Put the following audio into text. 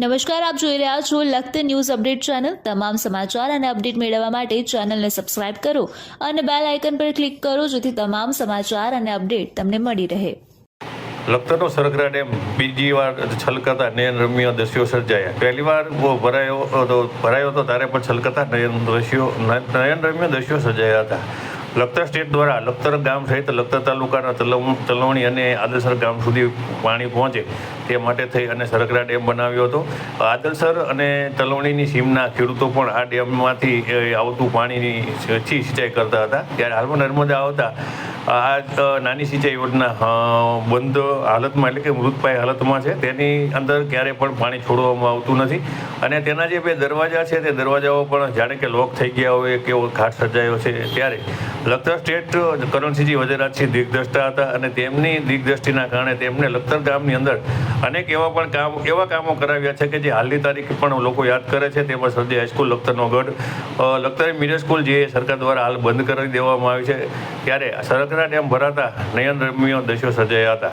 નમસ્કાર, આપ જોઈ રહ્યા છો લખત ન્યૂઝ અપડેટ ચેનલ. તમામ સમાચાર અને અપડેટ મેળવવા માટે ચેનલને સબસ્ક્રાઇબ કરો અને બેલ આઇકન પર ક્લિક કરો જેથી તમામ સમાચાર અને અપડેટ તમને મળી રહે. લખતરનો સરગરા ડેમ બીજી વાર છલકાતા નયન રમ્યો દ્રશ્યો સર્જાયા. પહેલી વાર ભરાયો ભરાયો હતો ત્યારે પણ છલકાતા નયન દ્રશ્યો નયન રમ્યો દ્રશ્યો સર્જાયા હતા. લખતર સ્ટેટ દ્વારા લખતર ગામ સહિત લખતર તાલુકાના તલવ તલવણી અને આદરસર ગામ સુધી પાણી પહોંચે તે માટે થઈ અને સરગરા ડેમ બનાવ્યો હતો. આદલસર અને તલવણીની સીમના ખેડૂતો પણ આ ડેમમાંથી આવતું પાણીની સિંચાઈ કરતા હતા. ત્યારે હાલમાં નર્મદા આવતા આ નાની સિંચાઈ યોજના બંધ હાલતમાં એટલે કે મૃતપાય હાલતમાં છે. તેની અંદર ક્યારે પણ પાણી છોડવામાં આવતું નથી. અને તેના જે બે દરવાજા છે, તે દરવાજાઓ પણ જાણે કે લોક થઈ ગયા હોય કેવો ઘાટ સર્જાયો છે ત્યારે લખતર સ્ટેટ કરણસિંહજી વજેરાજસિંહ દિગ્દ્રષ્ટા હતા અને તેમની દિગ્દ્રષ્ટિના કારણે તેમને લખતર ગામની અંદર અનેક એવા પણ કામ, એવા કામો કરાવ્યા છે કે જે હાલની તારીખ પણ લોકો યાદ કરે છે. તેમાં સરદી હાઈસ્કૂલ લખતરનો ગઢ લખતર મિડલ સ્કૂલ જે સરકાર દ્વારા હાલ બંધ કરી દેવામાં આવી છે. ત્યારે સરગરા ડેમ ભરાતા નયન રમ્યો દ્રશ્યો સર્જાયા હતા.